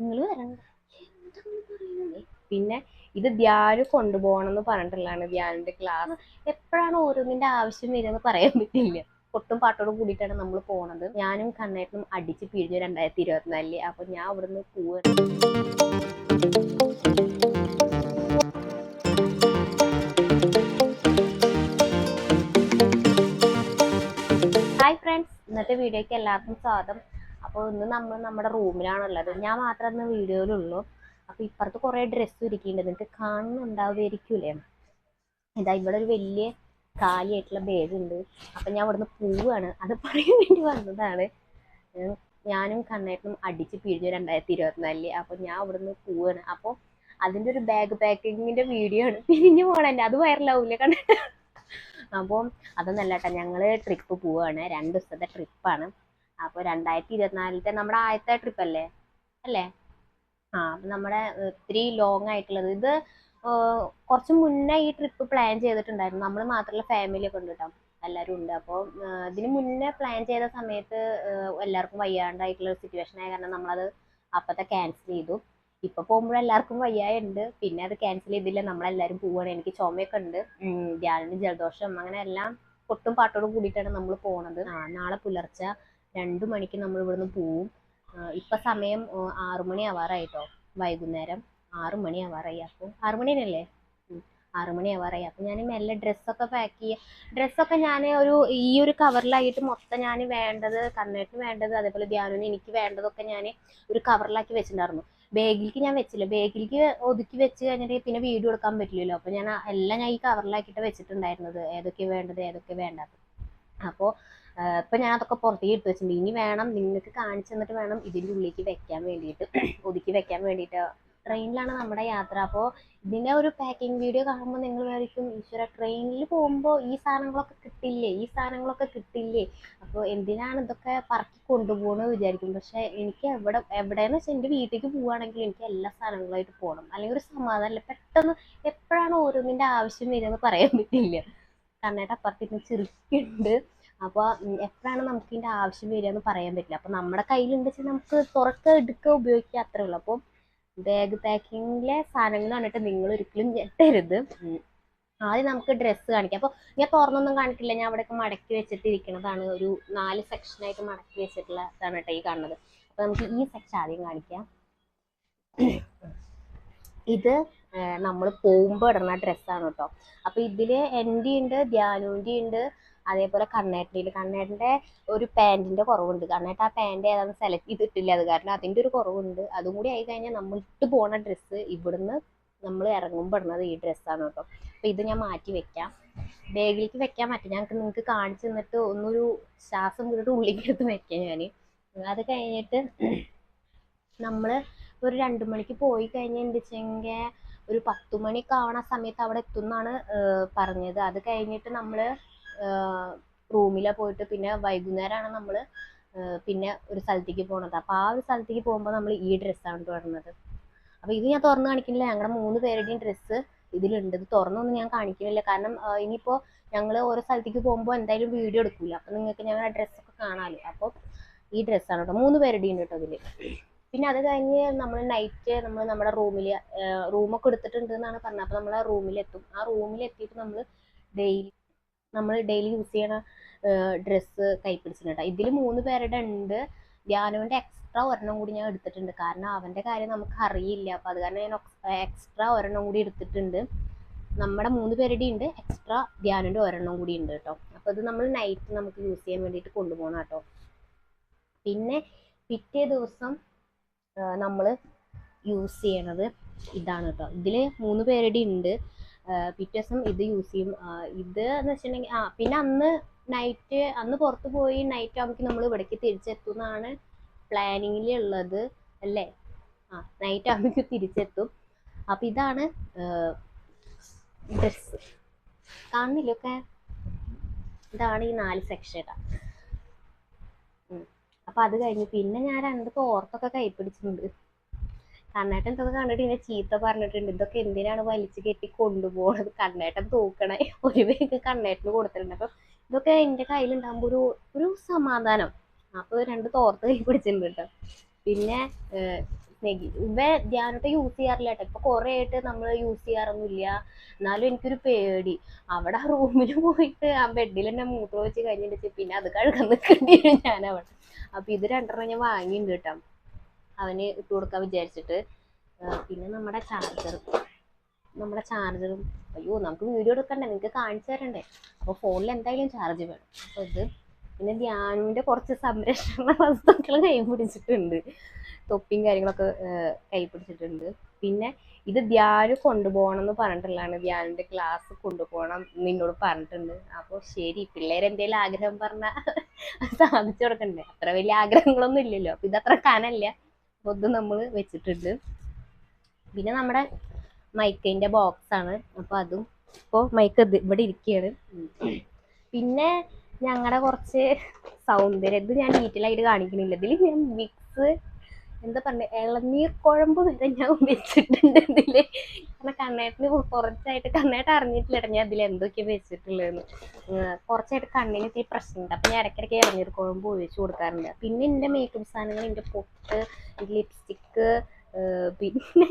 നിങ്ങൾ വരണ്ട പിന്നെ ഇത് ധ്യാനം കൊണ്ടുപോകണം എന്ന് പറഞ്ഞിട്ടുള്ളതാണ് ധ്യാനിന്റെ ക്ലാസ്. എപ്പോഴാണ് ഓരോന്നിന്റെ ആവശ്യം വരിക എന്ന് പറയാൻ പറ്റില്ല. കൊട്ടും പാട്ടോടും കൂടിയിട്ടാണ് നമ്മൾ പോണത്. ഞാനും കണ്ണേട്ടനും അടിച്ച് പിഴിഞ്ഞു രണ്ടായിരത്തി ഇരുപത്തിനാലിൽ. അപ്പൊ ഞാൻ അവിടുന്ന് പോവാണ്. ഫ്രണ്ട്സ് ഇന്നത്തെ വീഡിയോക്ക് എല്ലാവർക്കും സ്വാഗതം. അപ്പോൾ ഇന്ന് നമ്മൾ നമ്മുടെ റൂമിലാണുള്ളത്. ഞാൻ മാത്രമേ ഇന്ന് വീഡിയോയിലുള്ളൂ. അപ്പോൾ ഇപ്പുറത്ത് കുറേ ഡ്രസ്സ് ഇരിക്കുന്നുണ്ട് നിങ്ങൾക്ക് കാണുന്നുണ്ടാവുമായിരിക്കൂലേ? ഇതാ ഇവിടെ ഒരു വലിയ കാലിയായിട്ടുള്ള ബാഗ് ഉണ്ട്. അപ്പം ഞാൻ ഇവിടുന്ന് പോവുകയാണ്. അത് പറയാൻ വേണ്ടി വന്നതാണ്. ഞാനും കണ്ണേട്ടനും അടിച്ച് പിഴിഞ്ഞു രണ്ടായിരത്തി ഇരുപത്തിനാലിൽ. അപ്പോൾ ഞാൻ ഇവിടുന്ന് പോവുകയാണ്. അപ്പോൾ അതിന്റെ ഒരു ബാഗ് പാക്കിങ്ങിന്റെ വീഡിയോ ആണ്. പിരിഞ്ഞു പോകണേ അത് വൈറലാവൂലേ കണ്ടിട്ട് അപ്പോൾ അതൊന്നല്ല കേട്ടോ. ഞങ്ങൾ ട്രിപ്പ് പോവാണ്. രണ്ട് ദിവസത്തെ ട്രിപ്പാണ് അപ്പോൾ രണ്ടായിരത്തി ഇരുപത്തിനാലിലത്തെ നമ്മുടെ ആദ്യത്തെ ട്രിപ്പ് അല്ലേ? അല്ലേ? ആ അപ്പം നമ്മുടെ ഒത്തിരി ലോങ് ആയിട്ടുള്ളത്. ഇത് കുറച്ചു മുന്നേ ഈ ട്രിപ്പ് പ്ലാൻ ചെയ്തിട്ടുണ്ടായിരുന്നു. നമ്മൾ മാത്രമല്ല ഫാമിലി ഒക്കെ ഉണ്ട് കേട്ടോ. എല്ലാവരും ഉണ്ട്. അപ്പോൾ ഇതിന് മുന്നേ പ്ലാൻ ചെയ്ത സമയത്ത് എല്ലാവർക്കും വയ്യാണ്ടായിട്ടുള്ള സിറ്റുവേഷൻ ആയ കാരണം നമ്മളത് അപ്പത്തെ ക്യാൻസൽ ചെയ്തു. ഇപ്പൊ പോകുമ്പോൾ എല്ലാവർക്കും വയ്യായുണ്ട്. പിന്നെ അത് ക്യാൻസൽ ചെയ്തില്ല. നമ്മളെല്ലാരും പോവാണ്. എനിക്ക് ചുമയൊക്കെ ഉണ്ട്. ധ്യാനിന് ജലദോഷം അങ്ങനെ എല്ലാം പൊട്ടും പാട്ടോടും കൂടിയിട്ടാണ് നമ്മൾ പോണത്. ആ നാളെ പുലർച്ചെ രണ്ടു മണിക്ക് നമ്മൾ ഇവിടുന്ന് പോവും. ഇപ്പൊ സമയം ആറു മണി ആവാറായിട്ടോ? വൈകുന്നേരം ആറു മണി ആവാറായി. അപ്പോൾ ആറു മണിയല്ലേ ആറു മണി ആവാറായി. അപ്പോൾ ഞാൻ മെല്ലെ ഡ്രസ്സൊക്കെ പാക്ക് ചെയ്യുക ഡ്രസ്സൊക്കെ ഞാൻ ഒരു ഈ ഒരു കവറിലായിട്ട് മൊത്തം ഞാൻ വേണ്ടത് കണ്ണേട്ടിന് വേണ്ടത് അതേപോലെ ധ്യാനിന് എനിക്ക് വേണ്ടതൊക്കെ ഞാൻ ഒരു കവറിലാക്കി വെച്ചിട്ടുണ്ടായിരുന്നു. ബാഗിലേക്ക് ഞാൻ വെച്ചില്ല. ബാഗിലേക്ക് ഒതുക്കി വെച്ച് കഴിഞ്ഞിട്ട് പിന്നെ വീഡിയോ എടുക്കാൻ പറ്റില്ലല്ലോ. അപ്പോൾ ഞാൻ എല്ലാം ഞാൻ ഈ കവറിലാക്കിയിട്ട് വെച്ചിട്ടുണ്ടായിരുന്നത്. ഏതൊക്കെ വേണ്ടത് ഏതൊക്കെ വേണ്ടാത്തത്. അപ്പോൾ ഇപ്പം ഞാൻ അതൊക്കെ പുറത്തേക്ക് എടുത്ത് വെച്ചിട്ടുണ്ട്. ഇനി വേണം നിങ്ങൾക്ക് കാണിച്ചു തന്നിട്ട് വേണം ഇതിന്റെ ഉള്ളിലേക്ക് വെക്കാൻ വേണ്ടിയിട്ട് ഒതുക്കി വെക്കാൻ വേണ്ടിയിട്ട് ട്രെയിനിലാണ് നമ്മുടെ യാത്ര. അപ്പോൾ ഇതിന്റെ ഒരു പാക്കിംഗ് വീഡിയോ കാണുമ്പോൾ നിങ്ങൾ വിചാരിക്കും ഈശ്വര ട്രെയിനിൽ പോകുമ്പോൾ ഈ സാധനങ്ങളൊക്കെ കിട്ടില്ലേ ഈ സാധനങ്ങളൊക്കെ കിട്ടില്ലേ? അപ്പോൾ എന്തിനാണ് ഇതൊക്കെ പറക്കി കൊണ്ടുപോകണമെന്ന് വിചാരിക്കും. പക്ഷേ എനിക്ക് എവിടെ എവിടെയെന്ന് വെച്ചാൽ എന്റെ വീട്ടിലേക്ക് പോവുകയാണെങ്കിൽ എനിക്ക് എല്ലാ സാധനങ്ങളായിട്ട് പോകണം. അല്ലെങ്കിൽ ഒരു സമാധാനമില്ല പെട്ടെന്ന് എപ്പോഴാണ് ഓരോന്നിന്റെ ആവശ്യം വരുന്നത് പറയാൻ പറ്റില്ല. കണ്ണേട്ട അപ്പുറത്തിരുന്ന് ചിരിക്കുന്നുണ്ട്. അപ്പോൾ എപ്പോഴാണ് നമുക്ക് ഇതിന്റെ ആവശ്യം വരിക എന്ന് പറയാൻ പറ്റില്ല. അപ്പോൾ നമ്മുടെ കയ്യിലുണ്ടെന്ന് വെച്ചാൽ നമുക്ക് തുറക്കുക എടുക്കുക ഉപയോഗിക്കുക അത്രേ ഉള്ളൂ. അപ്പോൾ ബാഗ് പാക്കിങ്ങിലെ സാധനങ്ങൾ കണ്ടിട്ട് നിങ്ങൾ ഒരിക്കലും ഞെട്ടരുത്. ആദ്യം നമുക്ക് ഡ്രസ്സ് കാണിക്കാം. അപ്പോൾ ഞാൻ തുറന്നൊന്നും കാണിക്കില്ല. ഞാൻ അവിടെയൊക്കെ മടക്കി വെച്ചിട്ട് ഇരിക്കുന്നതാണ് ഒരു നാല് സെക്ഷനായിട്ട് മടക്കി വെച്ചിട്ടുള്ള ഇതാണ് കേട്ടോ ഈ കാണുന്നത്. അപ്പോൾ നമുക്ക് ഈ സെക്ഷൻ ആദ്യം കാണിക്കാം. ഇത് നമ്മൾ പോകുമ്പോൾ ഇടുന്ന ഡ്രസ്സാണ് കേട്ടോ. അപ്പോൾ ഇതിൽ എന്റെ ഉണ്ട് ധ്യാനുവിന്റെ ഉണ്ട് അതേപോലെ കണ്ണേട്ടിൽ കണ്ണേട്ടന്റെ ഒരു പാന്റിന്റെ കുറവുണ്ട്. കണ്ണേട്ട ആ പാന്റ് ഏതാണ് സെലക്ട് ചെയ്തിട്ടില്ല. അത് കാരണം അതിന്റെ ഒരു കുറവുണ്ട്. അതും കൂടി ആയി കഴിഞ്ഞാൽ നമ്മൾ ഇട്ട് പോണ ഡ്രസ്സ് ഇവിടുന്ന് നമ്മൾ ഇറങ്ങുമ്പോൾ ഇടുന്നത് ഈ ഡ്രസ്സാണ് കേട്ടോ. അപ്പോൾ ഇത് ഞാൻ മാറ്റി വെക്കാം. ബാഗിലേക്ക് വെക്കാൻ പറ്റും ഞങ്ങൾക്ക് നിങ്ങൾക്ക് കാണിച്ചു തന്നിട്ട് ഒന്നൊരു ശ്വാസം വിട്ടിട്ട് ഉള്ളിലേക്ക് എടുത്ത് വെക്കാം ഞാൻ അത് കഴിഞ്ഞിട്ട് നമ്മൾ ഒരു രണ്ട് മണിക്ക് പോയി വെച്ചെങ്കിൽ ഒരു പത്ത് മണിയൊക്കെ ആവണ സമയത്ത് അവിടെ എത്തുമെന്നാണ് പറഞ്ഞത്. അത് കഴിഞ്ഞിട്ട് നമ്മൾ റൂമിലാണ് പോയിട്ട് പിന്നെ വൈകുന്നേരമാണ് നമ്മൾ പിന്നെ ഒരു സ്ഥലത്തേക്ക് പോണത്. അപ്പോൾ ആ ഒരു സ്ഥലത്തേക്ക് പോകുമ്പോൾ നമ്മൾ ഈ ഡ്രസ്സാണ് വരുന്നത് അപ്പോൾ ഇത് ഞാൻ തുറന്ന് കാണിക്കുന്നില്ല. ഞങ്ങളുടെ മൂന്ന് പേരുടെയും ഡ്രസ്സ് ഇതിലുണ്ട്. ഇത് തുറന്നൊന്നും ഞാൻ കാണിക്കുന്നില്ല. കാരണം ഇനിയിപ്പോൾ ഞങ്ങൾ ഓരോ സ്ഥലത്തേക്ക് പോകുമ്പോൾ എന്തായാലും വീഡിയോ എടുക്കില്ല അപ്പോൾ നിങ്ങൾക്ക് ഞങ്ങളുടെ ഡ്രസ്സൊക്കെ കാണാമല്ലോ അപ്പോൾ ഈ ഡ്രസ്സാണ് കേട്ടോ മൂന്ന് പേരുടെയും കേട്ടോ ഇതിൽ പിന്നെ അത് കഴിഞ്ഞ് നമ്മൾ നൈറ്റ് നമ്മൾ നമ്മുടെ റൂമിൽ റൂമൊക്കെ എടുത്തിട്ടുണ്ട് എന്നാണ് പറഞ്ഞത്. അപ്പോൾ നമ്മൾ ആ റൂമിലെത്തും. ആ റൂമിലെത്തിയിട്ട് നമ്മൾ ഡെയിലി നമ്മൾ ഡെയിലി യൂസ് ചെയ്യണ ഡ്രസ്സ് കൈപ്പിടിച്ചിട്ടുണ്ട് ഇതിൽ മൂന്ന് പേരുടെ ഉണ്ട്. ധ്യാനുവിന്റെ എക്സ്ട്രാ ഒരെണ്ണം കൂടി ഞാൻ എടുത്തിട്ടുണ്ട്. കാരണം അവന്റെ കാര്യം നമുക്ക് അറിയില്ല. അപ്പോൾ അത് കാരണം ഞാൻ എക്സ്ട്രാ ഒരെണ്ണം കൂടി എടുത്തിട്ടുണ്ട്. നമ്മുടെ മൂന്ന് പേരുടെ ഉണ്ട്. എക്സ്ട്രാ ധ്യാനുവിന്റെ ഒരെണ്ണം കൂടി ഉണ്ട് കേട്ടോ അപ്പോൾ അത് നമ്മൾ നൈറ്റ് നമുക്ക് യൂസ് ചെയ്യാൻ വേണ്ടിയിട്ട് കൊണ്ടുപോകണം കേട്ടോ പിന്നെ പിറ്റേ ദിവസം നമ്മൾ യൂസ് ചെയ്യണത് ഇതാണ് കേട്ടോ ഇതിൽ മൂന്ന് പേരുടെ ഉണ്ട്. പിറ്റേ ദിവസം ഇത് യൂസ് ചെയ്യും. ഇത് എന്ന് വെച്ചിട്ടുണ്ടെങ്കിൽ ആ പിന്നെ അന്ന് നൈറ്റ് അന്ന് പുറത്ത് പോയി നൈറ്റ് ആകുമ്പോൾ നമ്മൾ ഇവിടേക്ക് തിരിച്ചെത്തും എന്നാണ് പ്ലാനിങ്ങിൽ ഉള്ളത് അല്ലേ? ആ നൈറ്റ് ആകുമ്പോൾ തിരിച്ചെത്തും. അപ്പം ഇതാണ് ഡ്രസ്സ് കാണുന്നില്ലൊക്കെ ഇതാണ് ഈ നാല് സെക്ഷൻ അപ്പം അത് കഴിഞ്ഞു പിന്നെ ഞാൻ രണ്ട് ഓർത്തൊക്കെ കൈപ്പിടിച്ചിട്ടുണ്ട് കണ്ണേട്ടൻ ഇതൊക്കെ കണ്ടിട്ട് ഇങ്ങനെ ചീത്ത പറഞ്ഞിട്ടുണ്ട്. ഇതൊക്കെ എന്തിനാണ് വലിച്ചു കെട്ടി കൊണ്ടുപോകണത് കണ്ണേട്ടൻ തൂക്കണേ. ഒരു പേര് കണ്ണേട്ടന് കൊടുത്തിട്ടുണ്ട്. അപ്പം ഇതൊക്കെ എന്റെ കയ്യിലുണ്ടാകുമ്പോൾ ഒരു ഒരു സമാധാനം. അപ്പോൾ രണ്ട് തോർത്ത് കൈ പിടിച്ചിട്ടുണ്ട് കേട്ടോ. പിന്നെ ഇവ ധ്യാനത്തെ യൂസ് ചെയ്യാറില്ല കേട്ടോ. ഇപ്പൊ കുറെ ആയിട്ട് നമ്മൾ യൂസ് ചെയ്യാറൊന്നുമില്ല. എന്നാലും എനിക്കൊരു പേടി. അവിടെ റൂമിൽ പോയിട്ട് ആ ബെഡിൽ തന്നെ മൂത്രം വെച്ച് കഴിഞ്ഞിട്ട് പിന്നെ അത് കഴുകാൻ നിൽക്കേണ്ടി വരും ഞാൻ അവിടെ അപ്പൊ ഇത് രണ്ടെണ്ണം ഞാൻ വാങ്ങിയിട്ടുണ്ട് കേട്ടോ. അവന് ഇട്ട് കൊടുക്കാൻ വിചാരിച്ചിട്ട് പിന്നെ നമ്മുടെ ചാർജർ നമ്മുടെ ചാർജറും അയ്യോ നമുക്ക് വീഡിയോ എടുക്കണ്ടേ? നിങ്ങൾക്ക് കാണിച്ചു തരണ്ടേ? അപ്പോൾ ഫോണിൽ എന്തായാലും ചാർജ് വേണം. അപ്പോൾ ഇത് പിന്നെ ധ്യാനിന്റെ കുറച്ച് സംരക്ഷണ വസ്തുക്കൾ കൈ പിടിച്ചിട്ടുണ്ട്. തൊപ്പിയും കാര്യങ്ങളൊക്കെ കൈ പിടിച്ചിട്ടുണ്ട്. പിന്നെ ഇത് ധ്യാനം കൊണ്ടുപോകണം എന്ന് പറഞ്ഞിട്ടുള്ളതാണ്. ധ്യാനിന്റെ ക്ലാസ് കൊണ്ടുപോകണം നിന്നോട് പറഞ്ഞിട്ടുണ്ട്. അപ്പോൾ ശരി പിള്ളേർ എന്തെങ്കിലും ആഗ്രഹം പറഞ്ഞാൽ സാധിച്ചു കൊടുക്കണ്ടേ? അത്ര വലിയ ആഗ്രഹങ്ങളൊന്നും ഇല്ലല്ലോ. അപ്പോൾ ഇതത്ര കനല്ല. ഇത് നമ്മൾ വെച്ചിട്ടുണ്ട്. പിന്നെ നമ്മുടെ മൈക്കിന്റെ ബോക്സ് ആണ് അപ്പോൾ അതും ഇപ്പോൾ മൈക്ക് ഇവിടെ ഇരിക്കുകയാണ് പിന്നെ ഞങ്ങളുടെ കുറച്ച് സൗന്ദര്യം. ഇത് ഞാൻ ഡീറ്റെയിൽ ആയിട്ട് കാണിക്കണില്ല ഇതിൽ ഞാൻ മിക്സ് എന്താ പറഞ്ഞ ഇളനീർ കുഴമ്പ് വരെ ഞാൻ വെച്ചിട്ടുണ്ട് ഇതിൽ. കാരണം കണ്ണേട്ടിന് കുറച്ചായിട്ട് കണ്ണേട്ട് അറിഞ്ഞിട്ടില്ല ഞാൻ ഇതിൽ എന്തൊക്കെയാ വെച്ചിട്ടുള്ളതെന്ന്. കുറച്ചായിട്ട് കണ്ണിന് ഇത്തിരി പ്രശ്നമുണ്ട്. അപ്പം ഞാൻ ഇടയ്ക്കിടയ്ക്ക് ഇളനീർ കുഴമ്പ് ഒഴിച്ചു കൊടുക്കാറുണ്ട്. പിന്നെ എന്റെ മേക്കപ്പ് സാധനങ്ങൾ എന്റെ പൊട്ട് ലിപ്സ്റ്റിക്ക് പിന്നെ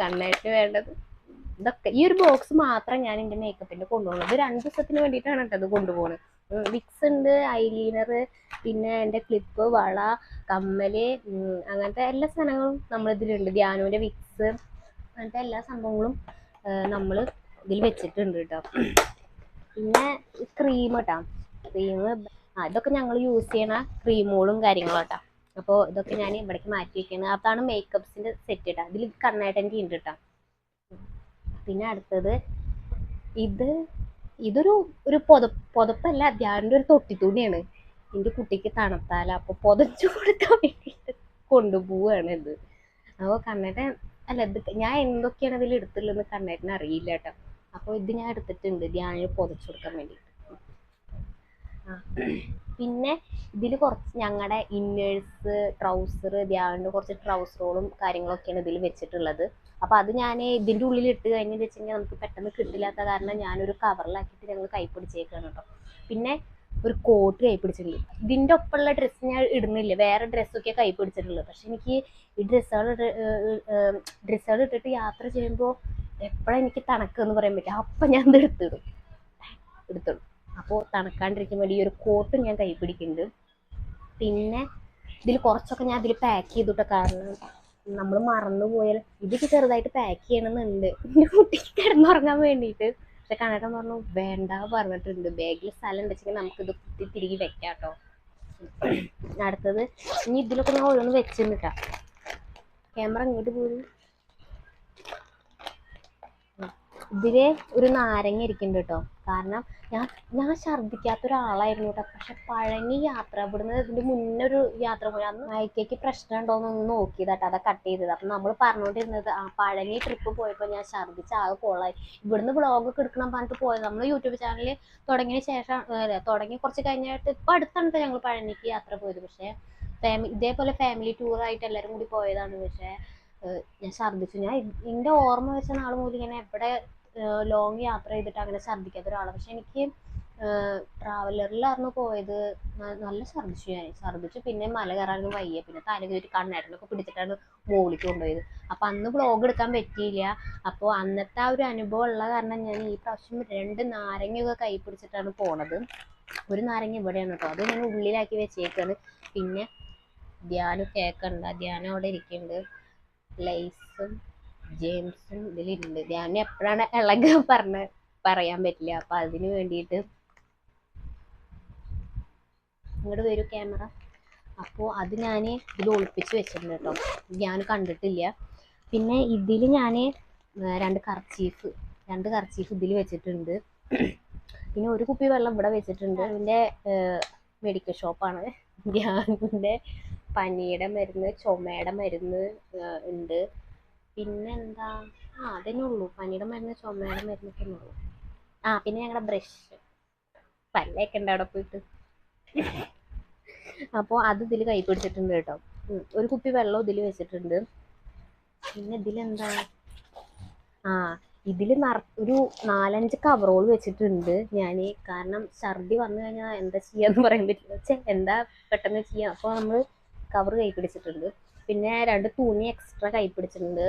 കണ്ണായിട്ട് വേണ്ടത് ഇതൊക്കെ. ഈ ഒരു ബോക്സ് മാത്രം ഞാൻ എന്റെ മേക്കപ്പിന്റെ കൊണ്ടുപോകുന്നത്. രണ്ട് ദിവസത്തിന് വേണ്ടിയിട്ടാണ് കേട്ടോ അത് കൊണ്ടുപോകുന്നത്. വിക്സ് ഉണ്ട് ഐലീനർ പിന്നെ എന്റെ ക്ലിപ്പ് വള കമ്മൽ അങ്ങനത്തെ എല്ലാ സാധനങ്ങളും നമ്മൾ ഇതിലുണ്ട് ധ്യാനുവിന്റെ വിക്സ് അങ്ങനത്തെ എല്ലാ സംഭവങ്ങളും നമ്മൾ ഇതിൽ വെച്ചിട്ടുണ്ട് കേട്ടോ. പിന്നെ ക്രീം കേട്ടോ ക്രീം അതൊക്കെ ഞങ്ങൾ യൂസ് ചെയ്യണ ക്രീമുകളും കാര്യങ്ങളും കേട്ടോ അപ്പോൾ ഇതൊക്കെ ഞാൻ ഇവിടേക്ക് മാറ്റി വെക്കുന്നത് അതാണ് മേക്കപ്പ്സിന്റെ സെറ്റ് കേട്ടോ ഇതിൽ കണ്ണാട്ടന്റെ ഉണ്ട് കേട്ടോ പിന്നെ അടുത്തത് ഇത് ഇതൊരു ഒരു പൊത പൊതപ്പല്ല ധ്യാനിന്റെ ഒരു തൊട്ടിത്തുണിയാണ്. എന്റെ കുട്ടിക്ക് തണുത്താല അപ്പോൾ പൊതച്ചു കൊടുക്കാൻ വേണ്ടിയിട്ട് കൊണ്ടുപോവാണ് ഇത്. അപ്പോൾ കണ്ണേട്ടൻ അല്ല ഇത് ഞാൻ എന്തൊക്കെയാണ് ഇതിൽ എടുത്തുള്ളതെന്ന് കണ്ണേട്ടന് അറിയില്ല കേട്ടോ. അപ്പോൾ ഇത് ഞാൻ എടുത്തിട്ടുണ്ട്. ധ്യാനിന് പൊതച്ചു കൊടുക്കാൻ വേണ്ടിയിട്ട് പിന്നെ ഇതിൽ കുറച്ച് ഞങ്ങളുടെ ഇന്നേഴ്സ് ട്രൗസർ ധ്യാനിന്റെ കുറച്ച് ട്രൗസറുകളും കാര്യങ്ങളൊക്കെയാണ് ഇതിൽ വെച്ചിട്ടുള്ളത്. അപ്പൊ അത് ഞാൻ ഇതിന്റെ ഉള്ളിൽ ഇട്ട് കഴിഞ്ഞ് വെച്ചെങ്കിൽ നമുക്ക് പെട്ടെന്ന് കിട്ടില്ലാത്ത കാരണം ഞാനൊരു കവറിലാക്കിയിട്ട് ഞങ്ങൾ കൈ പിടിച്ചേക്കാണ് കേട്ടോ പിന്നെ ഒരു കോട്ട് കൈ പിടിച്ചിട്ടുണ്ട് ഇതിന്റെ ഒപ്പമുള്ള ഡ്രസ്സ് ഞാൻ ഇടുന്നില്ല. വേറെ ഡ്രസ്സൊക്കെ കൈ പിടിച്ചിട്ടുള്ളത് പക്ഷെ എനിക്ക് ഈ ഡ്രസ്സുകൾ ഡ്രസ്സുകൾ ഇട്ടിട്ട് യാത്ര ചെയ്യുമ്പോൾ എപ്പോഴാണ് എനിക്ക് തണക്കെന്ന് പറയാൻ പറ്റില്ല അപ്പം ഞാൻ ഇത് എടുത്തിടും. എടുത്തിടും. അപ്പോൾ തണുക്കാണ്ടിരിക്കാൻ വേണ്ടി ഈ ഒരു കോട്ട് ഞാൻ കൈ പിടിക്കുന്നുണ്ട് പിന്നെ ഇതിൽ കുറച്ചൊക്കെ ഞാൻ ഇതിൽ പാക്ക് ചെയ്തിട്ട. കാരണം നമ്മൾ മറന്നു പോയാൽ ഇതൊക്കെ ചെറുതായിട്ട് പാക്ക് ചെയ്യണമെന്നുണ്ട്. എന്റെ കുട്ടിക്ക് കിടന്നുറങ്ങാൻ വേണ്ടിയിട്ട്. പക്ഷെ കണ്ണേട്ടൻ പറഞ്ഞു വേണ്ട പറഞ്ഞിട്ടുണ്ട്. ബാഗിൽ സ്ഥലം ഉണ്ടെച്ചെങ്കിൽ നമുക്കിത് കുത്തി തിരികെ വെക്കാം കേട്ടോ. അടുത്തത് ഇനി ഇതിലൊക്കെ ഞാൻ ഓരോന്ന് വെച്ചിട്ടാ ക്യാമറ ഇങ്ങോട്ട് പോരും. ഇതിൽ ഒരു നാരങ്ങ ഇരിക്കുന്നുണ്ട് കേട്ടോ. കാരണം ഞാൻ ഞാൻ ഛർദ്ദിക്കാത്ത ഒരാളായിരുന്നു കേട്ടോ. പക്ഷെ പഴനി യാത്ര ഇവിടുന്ന് ഇതിന്റെ മുന്നേ ഒരു യാത്ര പോയി. അന്ന് മയക്കേക്ക് പ്രശ്നം ഉണ്ടോന്നൊന്ന് നോക്കിയതാട്ടോ. അതാ കട്ട് ചെയ്തത്. അപ്പൊ നമ്മൾ പറഞ്ഞുകൊണ്ടിരുന്നത് ആ പഴനി ട്രിപ്പ് പോയപ്പോൾ ഞാൻ ഛർദ്ദിച്ച് ആകെ കോളായി ഇവിടുന്ന് വ്ളോഗ് ഒക്കെ എടുക്കണം പറഞ്ഞിട്ട് പോയത്. നമ്മൾ യൂട്യൂബ് ചാനൽ തുടങ്ങിയ ശേഷം തുടങ്ങി കുറച്ച് കഴിഞ്ഞിട്ട് ഇപ്പൊ അടുത്താണ് ഞങ്ങൾ പഴനിക്ക് യാത്ര പോയത്. പക്ഷെ ഫാമിലി ഇതേപോലെ ഫാമിലി ടൂർ ആയിട്ട് എല്ലാവരും കൂടി പോയതാണ്. പക്ഷെ ഞാൻ ഛർദ്ദിച്ചു. ഞാൻ എന്റെ ഓർമ്മ വെച്ച നാൾ മുതൽ ഇങ്ങനെ എവിടെ ലോങ് യാത്ര ചെയ്തിട്ട് അങ്ങനെ ഛർദ്ദിക്കാത്ത ഒരാളാണ് പക്ഷെ എനിക്ക് ട്രാവലറിലായിരുന്നു പോയത്. നല്ല ഛർദ്ദിച്ചു ഞാൻ ഛർദ്ദിച്ചു പിന്നെ മല കയറാനൊന്നും വയ്യ. പിന്നെ തല കയറ്റി കണ്ണേട്ടനൊക്കെ പിടിച്ചിട്ടാണ് മുകളിലേക്ക് കൊണ്ടുപോയത്. അപ്പം അന്ന് വ്ളോഗ് എടുക്കാൻ പറ്റിയില്ല. അപ്പോൾ അന്നത്തെ ആ ഒരു അനുഭവം ഉള്ള കാരണം ഞാൻ ഈ പ്രാവശ്യം രണ്ട് നാരങ്ങയൊക്കെ കൈ പിടിച്ചിട്ടാണ് പോണത്. ഒരു നാരങ്ങ ഇവിടെയാണ് കേട്ടോ. അത് ഞാൻ ഉള്ളിലാക്കി വെച്ചേക്കാണ്. പിന്നെ ധ്യാനം കേൾക്കണ്ട ധ്യാനം അവിടെ ഇരിക്കുന്നുണ്ട് ലൈസും ജെയിംസും ഇതിലുണ്ട്. ഞാൻ എപ്പോഴാണ് ഇളക പറഞ്ഞ പറയാൻ പറ്റില്ല. അപ്പൊ അതിന് വേണ്ടിയിട്ട് ഇങ്ങോട്ട് വരൂ ക്യാമറ. അപ്പോൾ അത് ഞാൻ ഇതിൽ ഒളിപ്പിച്ച് വെച്ചിട്ടുണ്ട് കേട്ടോ. ഞാൻ കണ്ടിട്ടില്ല. പിന്നെ ഇതിൽ ഞാൻ രണ്ട് കർച്ചീഫ് രണ്ട് കർച്ചീഫ് ഇതിൽ വെച്ചിട്ടുണ്ട്. പിന്നെ ഒരു കുപ്പി വെള്ളം ഇവിടെ വെച്ചിട്ടുണ്ട്. അതിന്റെ മെഡിക്കൽ ഷോപ്പാണ്. ധ്യാനിന്റെ പനിയുടെ മരുന്ന് ചുമയുടെ മരുന്ന് ഉണ്ട്. പിന്നെ എന്താ ആ അതന്നെ ഉള്ളൂ. പനിയുടെ മരുന്ന് ചുമയുടെ മരുന്നൊക്കെ ഉള്ളൂ. ആ പിന്നെ ഞങ്ങളുടെ ബ്രഷ്. പല്ലൊക്കെ ഉണ്ട് അവിടെ പോയിട്ട്. അപ്പോൾ അത് ഇതിൽ കൈ പിടിച്ചിട്ടുണ്ട് കേട്ടോ. ഒരു കുപ്പി വെള്ളം ഇതിൽ വെച്ചിട്ടുണ്ട്. പിന്നെ ഇതിലെന്താ? ആ ഇതിൽ ഒരു നാലഞ്ച് കവറോൾ വെച്ചിട്ടുണ്ട് ഞാൻ കാരണം ഛർദി വന്നു കഴിഞ്ഞാൽ എന്താ ചെയ്യാന്ന് പറയാൻ പറ്റില്ല. എന്താ പെട്ടെന്ന് ചെയ്യാം? അപ്പോൾ നമ്മൾ കവർ കൈ പിടിച്ചിട്ടുണ്ട് പിന്നെ രണ്ട് തൂണി എക്സ്ട്രാ കൈ പിടിച്ചിട്ടുണ്ട്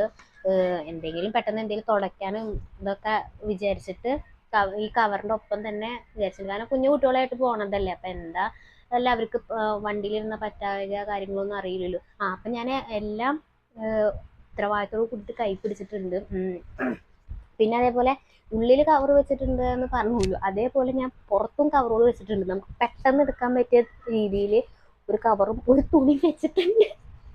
എന്തെങ്കിലും പെട്ടെന്ന് എന്തെങ്കിലും തുടയ്ക്കാനും ഇതൊക്കെ വിചാരിച്ചിട്ട് ഈ കവറിന്റെ ഒപ്പം തന്നെ വിചാരിച്ചിട്ടുണ്ട്. കാരണം കുഞ്ഞു കുട്ടികളായിട്ട് പോണതല്ലേ. അപ്പൊ എന്താ അല്ല അവർക്ക് വണ്ടിയിലിരുന്ന പറ്റായ കാര്യങ്ങളൊന്നും അറിയില്ലല്ലോ. ആ അപ്പൊ ഞാൻ എല്ലാം ഉത്തരവാദിത്തോട് കൂടിയിട്ട് കൈ പിടിച്ചിട്ടുണ്ട് പിന്നെ അതേപോലെ ഉള്ളിൽ കവർ വെച്ചിട്ടുണ്ട് എന്ന് പറഞ്ഞുള്ളൂ. അതേപോലെ ഞാൻ പുറത്തും കവറുകൾ വെച്ചിട്ടുണ്ട്. നമുക്ക് പെട്ടെന്ന് എടുക്കാൻ പറ്റിയ രീതിയിൽ ഒരു കവറും ഒരു തുണി വെച്ചിട്ടുണ്ട്.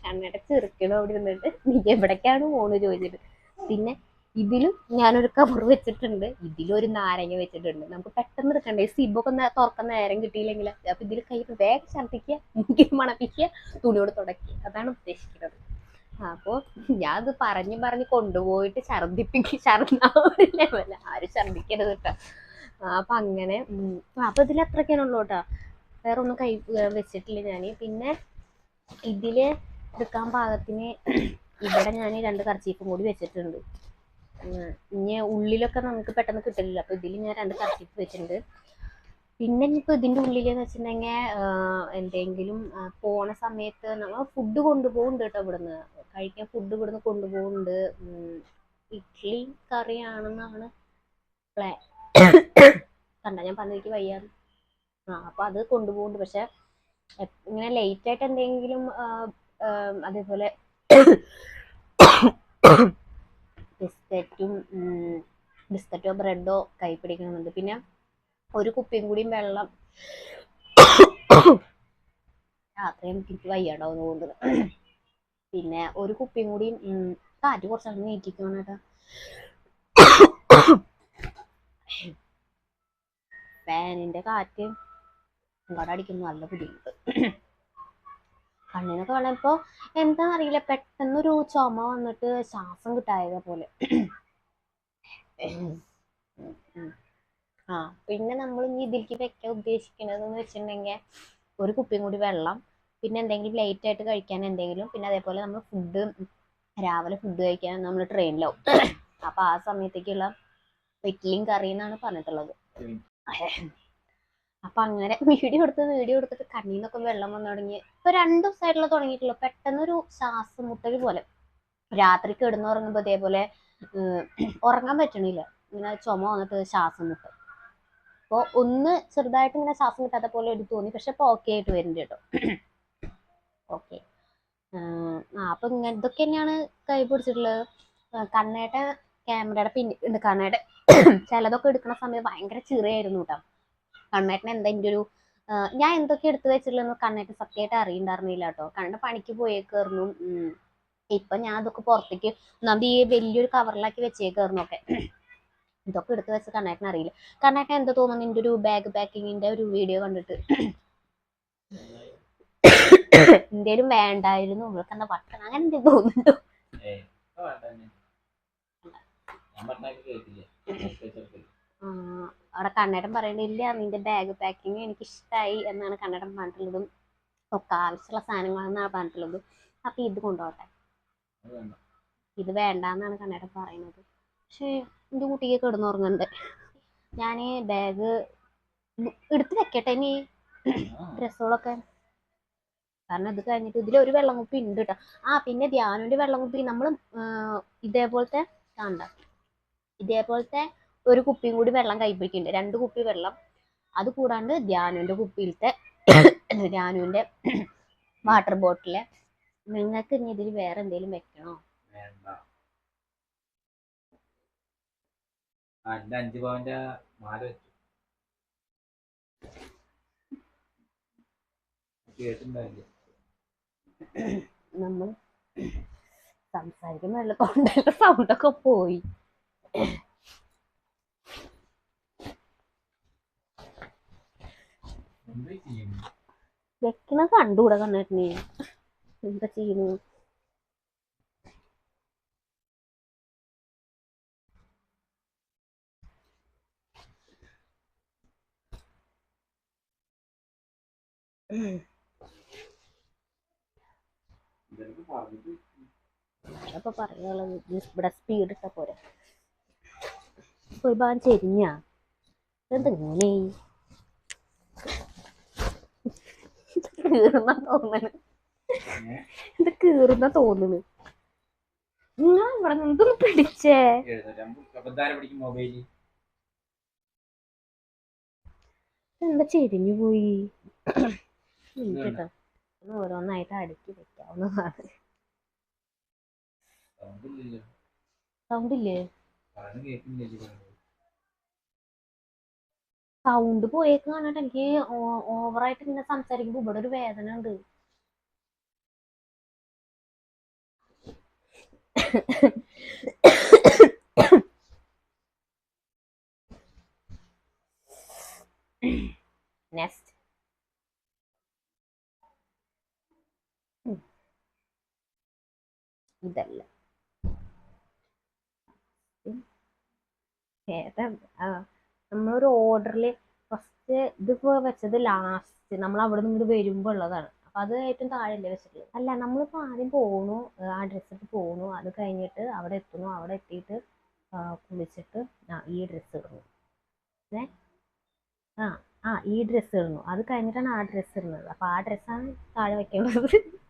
കണ്ണട ചെറുക്കണം അവിടെ ഇരുന്നിട്ട്. നീ എവിടേക്കാണ് പോണ് ചോദിച്ചിട്ട്. പിന്നെ ഇതിലും ഞാനൊരു കവർ വെച്ചിട്ടുണ്ട്. ഇതിലും ഒരു നാരങ്ങ വെച്ചിട്ടുണ്ട്. നമുക്ക് പെട്ടെന്ന് എടുക്കണ്ടേ? സിബൊക്കെ തുറക്കുന്ന നേരം കിട്ടിയില്ലെങ്കിൽ അപ്പൊ ഇതിൽ കൈ വേഗം ഛർദ്ദിക്കുക. മുക്കി മണപ്പിക്കുക. തുണിയോട് തുടക്കി അതാണ് ഉദ്ദേശിക്കുന്നത്. അപ്പോൾ ഞാൻ അത് പറഞ്ഞു പറഞ്ഞ് കൊണ്ടുപോയിട്ട് ഛർദിപ്പിക്കും ഛർദ്ദ ഒരു ലെവല ആരും ഛർദ്ദിക്കരുത് കേട്ടോ അപ്പൊ അങ്ങനെ. അപ്പൊ ഇതിൽ അത്രയ്ക്കാനുള്ളൂ കേട്ടോ വേറെ ഒന്നും കൈ വെച്ചിട്ടില്ല ഞാൻ പിന്നെ ഇതിൽ എടുക്കാൻ പാകത്തിന് ഇവിടെ ഞാൻ രണ്ട് കർച്ചീഫും കൂടി വെച്ചിട്ടുണ്ട്. ഇനി ഉള്ളിലൊക്കെ നമുക്ക് പെട്ടെന്ന് കിട്ടില്ല അപ്പൊ ഇതിൽ ഞാൻ രണ്ട് കർച്ചീഫ് വെച്ചിട്ടുണ്ട്. പിന്നെ ഇനിയിപ്പോൾ ഇതിന്റെ ഉള്ളിൽ എന്ന് വെച്ചിട്ടുണ്ടെങ്കിൽ എന്തെങ്കിലും പോണ സമയത്ത് നമ്മൾ ഫുഡ് കൊണ്ടുപോകുന്നുണ്ട് കേട്ടോ ഇവിടുന്ന്. കഴിക്കാൻ ഫുഡ് ഇവിടുന്ന് കൊണ്ടുപോകുന്നുണ്ട് ഇഡ്ഡലി കറിയാണെന്നാണ് പ്ലാൻ കണ്ട ഞാൻ പറഞ്ഞിരിക്കും വയ്യാന്ന്. അപ്പൊ അത് കൊണ്ടുപോകുന്നുണ്ട്. പക്ഷെ ഇങ്ങനെ ലേറ്റ് ആയിട്ട് എന്തെങ്കിലും അതേപോലെ ബിസ്ക്കറ്റും ബിസ്ക്കറ്റോ ബ്രെഡോ കൈ പിടിക്കണമെന്നുണ്ട് പിന്നെ ഒരു കുപ്പിയും കൂടിയും വെള്ളം. രാത്രി എനിക്ക് വയ്യാണ്ടാവുന്ന തോന്നുന്നത് പിന്നെ ഒരു കുപ്പിയും കൂടിയും ഉം, കാറ്റ് കുറച്ചങ്ങ് നീറ്റിക്കണം കേട്ടോ. ഫാനിന്റെ കാറ്റ് ഇങ്ങോട്ട് അടിക്കുന്നു നല്ല ബുദ്ധിമുട്ട്. കണ്ണിനൊക്കെ ഇപ്പൊ എന്താ അറിയില്ല പെട്ടെന്നൊരു ചുമ വന്നിട്ട് ശ്വാസം കിട്ടായത പോലെ. ആ പിന്നെ നമ്മൾ ഇനി ഇതിലേക്ക് വെക്കാൻ ഉദ്ദേശിക്കുന്നത് എന്ന് വെച്ചിട്ടുണ്ടെങ്കിൽ ഒരു കുപ്പിയും കൂടി വെള്ളം പിന്നെ എന്തെങ്കിലും ലേറ്റ് ആയിട്ട് കഴിക്കാൻ എന്തെങ്കിലും പിന്നെ അതേപോലെ നമ്മൾ ഫുഡ് രാവിലെ ഫുഡ് കഴിക്കാൻ നമ്മൾ ട്രെയിനിലാവും അപ്പൊ ആ സമയത്തേക്കുള്ള ഇഡ്ഡലിയും കറിയും എന്നാണ് പറഞ്ഞിട്ടുള്ളത്. അപ്പൊ അങ്ങനെ വീഡിയോ എടുത്ത് വീഡിയോ എടുത്തിട്ട് കണ്ണിൽ നിന്നൊക്കെ വെള്ളം വന്നു തുടങ്ങി. ഇപ്പൊ രണ്ടു ദിവസമായിട്ടുള്ള തുടങ്ങിയിട്ടുള്ളൂ. പെട്ടെന്നൊരു ശ്വാസം മുട്ടൽ പോലെ. രാത്രി കിടന്ന് കിടന്നുറങ്ങുമ്പോൾ ഇതേപോലെ ഉറങ്ങാൻ പറ്റണില്ല. ഇങ്ങനെ ചുമ വന്നിട്ട് ശ്വാസം മുട്ട് അപ്പോൾ ഒന്ന് ചെറുതായിട്ട് ഇങ്ങനെ ശ്വാസം കിട്ടാത്ത പോലെ ഒരു തോന്നി. പക്ഷെ ഇപ്പൊ ഓക്കെ ആയിട്ട് വരുന്നുണ്ട് കേട്ടോ. ഓക്കെ ആ അപ്പൊ ഇങ്ങനെ ഇതൊക്കെ തന്നെയാണ് കൈ പിടിച്ചിട്ടുള്ളത്. കണ്ണേട്ട ക്യാമറയുടെ പിന്നിൽ കണ്ണേട്ട ചിലതൊക്കെ എടുക്കുന്ന സമയത്ത് ഭയങ്കര ചെറിയായിരുന്നു കേട്ടോ. കണ്ണേട്ടന് എന്താ എന്റെ ഒരു ഞാൻ എന്തൊക്കെ എടുത്തു വെച്ചിട്ടുള്ളതെന്ന് കണ്ണേട്ടൻ സത്യമായിട്ട് അറിയണ്ടായിരുന്നില്ല കേട്ടോ. കണ്ണേട്ടൻ പണിക്ക് പോയേക്കായിരുന്നു. ഇപ്പൊ ഞാൻ അതൊക്കെ പുറത്തേക്ക് ഒന്നാമത് ഈ വലിയൊരു കവറിലാക്കി വെച്ചേക്കായിരുന്നു ഒക്കെ. ഇതൊക്കെ എടുത്തു വെച്ച് കണ്ണേട്ടൻ അറിയില്ല. കണ്ണേട്ടൻ എന്താ തോന്നുന്നു നിന്റെ ഒരു ബാഗ് പാക്കിങ്ങിന്റെ ഒരു വീഡിയോ കണ്ടിട്ട്? എന്തേലും വേണ്ടായിരുന്നു. ഇവൾക്ക് എന്താ പട്ടണം അങ്ങനെ എന്തെങ്കിലും തോന്നുന്നുണ്ടോ? അവിടെ കണ്ണേട്ടൻ പറയണില്ല നിന്റെ ബാഗ് പാക്കിങ് എനിക്ക് ഇഷ്ടമായി എന്നാണ് കണ്ണേടം പറഞ്ഞിട്ടുള്ളതും ഒക്കെ ആവശ്യമുള്ള സാധനങ്ങളാണെന്നാണ് പറഞ്ഞിട്ടുള്ളത്. അപ്പൊ ഇത് കൊണ്ടുപോട്ടെ ഇത് വേണ്ട. എന്നാണ് വേണ്ടാന്നാണ് കണ്ണേട്ടൻ പറയുന്നത്. പക്ഷേ എന്റെ കുട്ടിക്ക് കിടന്നുറങ്ങുന്നുണ്ട്. ഞാൻ ബാഗ് എടുത്ത് വെക്കട്ടെ ഇനി? ഡ്രസ്സുകളൊക്കെ. കാരണം ഇത് കഴിഞ്ഞിട്ട് ഇതിൽ ഒരു വെള്ളം കുപ്പി ഉണ്ട് കേട്ടോ ആ പിന്നെ ധ്യാനുവിന്റെ വെള്ളം കുപ്പി നമ്മൾ ഇതേപോലത്തെ കണ്ട? ഇതേപോലത്തെ ഒരു കുപ്പിയും കൂടി വെള്ളം കൈപ്പിടിക്കുന്നുണ്ട് രണ്ട് കുപ്പി വെള്ളം. അത് കൂടാണ്ട് ധ്യാനുവിന്റെ കുപ്പിയിലത്തെ ധ്യാനുവിന്റെ വാട്ടർ ബോട്ടിൽ നിങ്ങൾക്ക് ഇനി ഇതിൽ വേറെ എന്തെങ്കിലും വെക്കണോ? വേണ്ട. ആ, എന്റെ അഞ്ചു പവന്റെ മാല വെച്ചു. നമ്മൾ സംസാരിക്കുന്ന സൗണ്ടൊക്കെ പോയി എന്ത് ചെയ്യും വെക്കണ കണ്ടുകൂടെ കണ്ണേട്ടനെ എന്താ ചെയ്യുന്നു അപ്പൊ പറയാനുള്ളത്. ഇവിടെ സ്പീഡ് ഇട്ട പോരെ. പോയി ഭാഗം ചെരിഞ്ഞാ. എന്തെങ്ങനെ കീറുന്ന തോന്നണ്. ഇത് കീറുന്ന തോന്നണ്. നിങ്ങൾ ഇവിടെ നിന്നൊന്ന് പിടിച്ചേ. എന്താ ചെരിഞ്ഞു പോയി? കേട്ടോ ഓരോന്നായിട്ട് അടുക്കി വെക്കാവുന്നതാണ്. സൗണ്ട് ഇല്ലേ സൗണ്ട് പോയേക്ക് കണ്ടിട്ട് എനിക്ക് ഓവറായിട്ട് ഇങ്ങനെ സംസാരിക്കുമ്പോ ഇവിടെ ഒരു വേദന ഉണ്ട്. നെക്സ്റ്റ് ഇതല്ല. ഏതാ ആ. നമ്മളൊരു ഓർഡറിൽ ഫസ്റ്റ് ഇതിപ്പോ വെച്ചത് ലാസ്റ്റ് നമ്മൾ അവിടെ നിന്ന് ഇങ്ങോട്ട് വരുമ്പോ ഉള്ളതാണ്. അപ്പൊ അത് ഏറ്റവും താഴെയല്ലേ വെച്ചിട്ടുള്ളത് അല്ല നമ്മളിപ്പോ ആദ്യം പോണു ആ ഡ്രസ്സ് ഇട്ട് പോണു. അത് കഴിഞ്ഞിട്ട് അവിടെ എത്തുന്നു. അവിടെ എത്തിയിട്ട് കുളിച്ചിട്ട് ആ ഈ ഡ്രസ്സ് ഇടുന്നു. ഏ ആ ആ ഈ ഡ്രസ്സ് ഇടുന്നു. അത് കഴിഞ്ഞിട്ടാണ് ആ ഡ്രസ്സ് ഇടുന്നത്. അപ്പൊ ആ ഡ്രസ്സാണ് താഴെ വെക്കേണ്ടത്.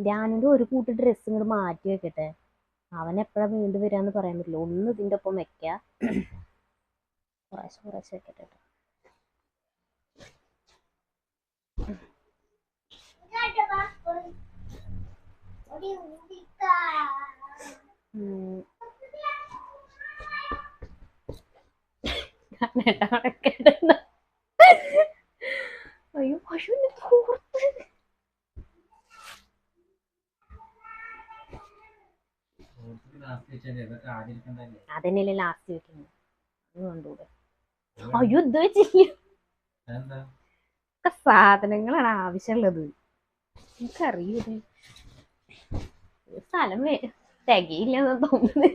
ഞാനിത് ഒരു കൂട്ട് ഡ്രസ്സ് ഇങ്ങോട്ട് മാറ്റി വെക്കട്ടെ. അവൻ വീണ്ടും വരാന്ന് പറയാൻ പറ്റില്ല ഒന്ന് ഇതിന്റെ ഒപ്പം വെക്ക കുറേശ്ശെ കുറേശ്ശെ വെക്കട്ടെ ട്ടോ. ഉം. ഞാനേട്ടാ വെക്കട്ടെ. അയ്യോ പശുവിന്റെ തോർത്ത് ലാസ്റ്റ് വെച്ചാൽ അതൊക്കെ ആദ്യം എടുക്കണ്ടല്ലേ അതന്നെയല്ലേ ലാസ്റ്റ് വെക്കുന്നത്. അത് കണ്ടൂടെ? അയ്യോ ഇത് വെച്ചില്ല. സാധനങ്ങളാണ് ആവശ്യമുള്ളത്. എനിക്കറിയൂ സ്ഥലം തികയില്ലെന്ന് തോന്നുന്നത്.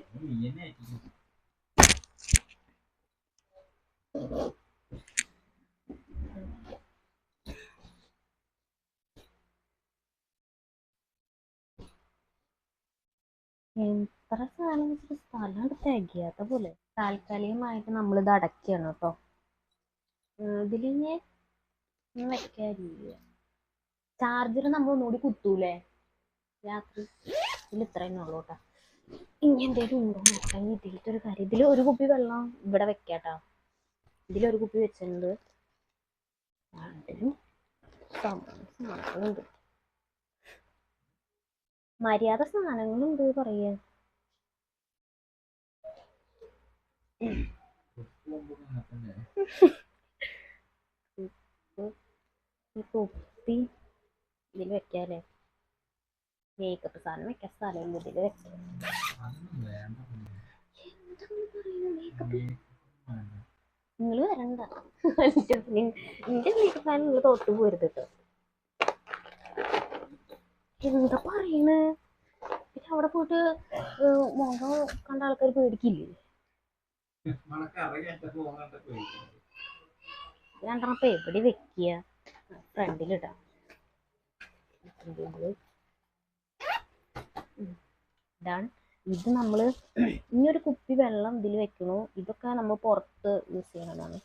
എന്ത് എത്ര സാധനം വെച്ചിട്ട് സ്ഥലം തികയാത്ത പോലെ താൽക്കാലികമായിട്ട് നമ്മളിത് അടയ്ക്കാണ് കേട്ടോ. ഇതിലിങ്ങനെ വെക്കാറില്ല ചാർജർ നമ്മൾ ഒന്നുകൂടി കുത്തൂലേ? രാത്രി ഇതിൽ ഇത്രയും ഉള്ളൂ കേട്ടോ. ഇനി എന്തേലും ഉണ്ടോ നോക്കാൻ ഇതിലത്തെ ഒരു കാര്യം. ഇതിൽ ഒരു കുപ്പി വെള്ളം ഇവിടെ വെക്കാട്ടോ ഇതിലൊരു കുപ്പി വെച്ചിട്ടുണ്ട്. മര്യാദ സാധനങ്ങളുണ്ട് പറയാ. തൊപ്പി ഇതിൽ വെക്കാല്ലേ? മേക്കപ്പ് സാധനം വെക്കാൻ സ്ഥലമില്ല ഇതിൽ. നിങ്ങൾ വരണ്ട. നിന്റെ മേക്കപ്പ് സാധനം നിങ്ങൾ തൊട്ട് പോരുത് കേട്ടോ എന്താ പറയണ്? പിന്നെ അവിടെ പോയിട്ട് മുഖം കണ്ട ആൾക്കാർ പേടിക്കില്ലേ? നമ്മളൊക്കെ അറിയാത്ത പോകുന്നുണ്ട് പോയിരിക്കുന്നത്. രണ്ടെണ്ണം ഇപ്പൊ എവിടെ വെക്കുക ഫ്രണ്ടിലിടാം. ഇത് നമ്മൾ ഇനി ഒരു കുപ്പി വെള്ളം ഇതിൽ വെക്കണു. ഇതൊക്കെ നമ്മൾ പുറത്ത് യൂസ് ചെയ്യണതാണ്.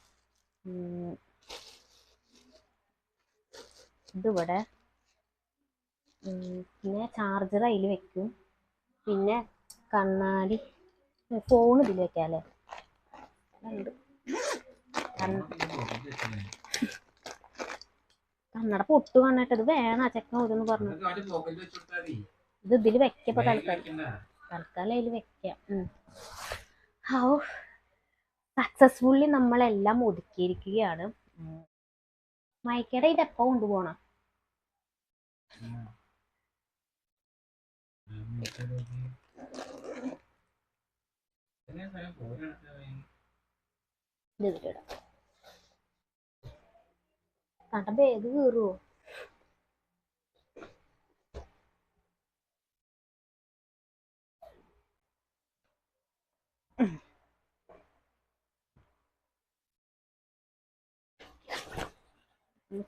ഇതിവിടെ പിന്നെ ചാർജർ അതിൽ വെക്കും. പിന്നെ കണ്ണാടി ഫോൺ ഇതിൽ വെക്കാല്ലേ? ഇത്? കണ്ണട പൊട്ടു കണ്ണിട്ടത് വേണ? ചെക്കൻ ഓരോന്ന് പറഞ്ഞു. ഇത് ഇതിൽ വെക്കപ്പോ തൽക്കാലം. തൽക്കാലം അതിൽ വെക്കാം. ഹൗ സക്സസ്ഫുള്ളി നമ്മളെല്ലാം ഒതുക്കിയിരിക്കുകയാണ്. ഉം. മൈക്കയുടെ ഇത്. എപ്പോ കൊണ്ടുപോകണം ഉം. ഉം, ഇതൊക്കെ നോക്കി. ഇത്രയും സ്ഥലം പോയി നടക്കാൻ ഇത് ഇതിലിടാം. കണ്ട കീറുവോ?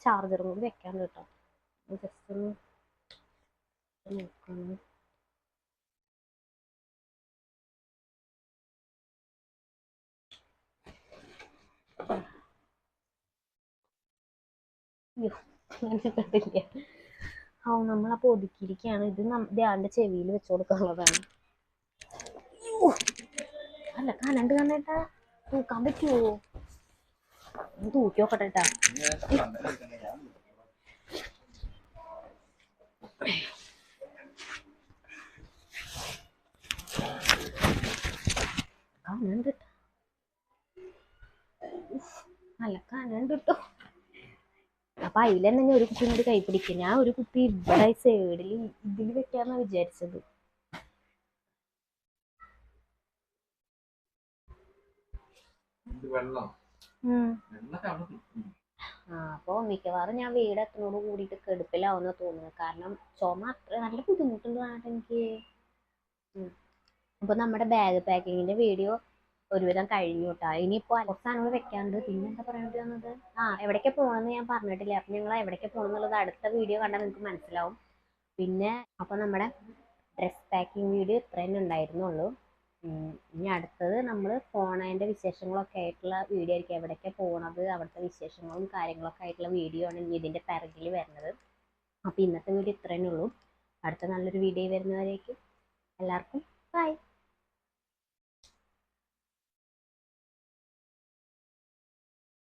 ചാർജറും കൂടി വെക്കാൻ കേട്ടോ. ജസ്റ്റ് ഒന്ന് നോക്കണം. കണ്ടില്ല ഓ നമ്മളപ്പോ ഒതുക്കിയിരിക്കുകയാണ് ഇത് ധ്യാന്റെ ചെവിയിൽ വെച്ചു കൊടുക്കാനുള്ളതാണ്. അല്ല കനണ്ട് കണ്ണേട്ടാ തൂക്കാൻ പറ്റുമോ തൂക്കി നോക്കട്ടെ ട്ടാ. കനണ്ട്. നല്ല കനണ്ട് കേട്ടോ അപ്പൊ അതിൽ തന്നെ ഞാൻ ഒരു കുപ്പി കൂടി കൈ പിടിക്കും. ഞാൻ ഒരു കുപ്പി ഇവിടെ സൈഡിൽ ഇതിൽ വെക്കാന്നാ വിചാരിച്ചത്. ആ അപ്പോൾ മിക്കവാറും ഞാൻ വീട് എത്തുന്നോട് കൂടിയിട്ട് കെടുപ്പിലാവുന്ന തോന്നുന്നു കാരണം ചുമ അത്ര നല്ല ബുദ്ധിമുട്ടുണ്ട് എനിക്ക് അപ്പോൾ അപ്പൊ നമ്മുടെ ബാഗ് പാക്കിങ്ങിന്റെ വീഡിയോ ഒരുവിധം കഴിഞ്ഞു കേട്ടോ ഇനിയിപ്പോ സാധനങ്ങൾ വെക്കാണ്ട് പിന്നെ എന്താ പറയേണ്ടി വന്നത് ആ എവിടേക്കാ പോകണമെന്ന് ഞാൻ പറഞ്ഞിട്ടില്ല. അപ്പൊ ഞങ്ങൾ എവിടേക്കാ പോകണമെന്നുള്ളത് അടുത്ത വീഡിയോ കണ്ടാൽ നിങ്ങൾക്ക് മനസ്സിലാവും. പിന്നെ അപ്പൊ നമ്മുടെ ഡ്രസ് പാക്കിംഗ് വീഡിയോ ഇത്രയും ഉണ്ടായിരുന്നുള്ളൂ. ഇനി അടുത്തത് നമ്മൾ പോണതിന്റെ വിശേഷങ്ങളൊക്കെ ആയിട്ടുള്ള വീഡിയോ ആയിരിക്കും. എവിടേക്കാണ് പോണത് അവിടുത്തെ വിശേഷങ്ങളും കാര്യങ്ങളൊക്കെ ആയിട്ടുള്ള വീഡിയോ ആണ് ഇനി ഇതിന്റെ പിറകിൽ വരുന്നത്. അപ്പോൾ ഇന്നത്തെ വീഡിയോ ഇത്രയേ ഉള്ളൂ. അടുത്ത നല്ലൊരു വീഡിയോ വരുന്നവരേക്കും എല്ലാവർക്കും ബൈ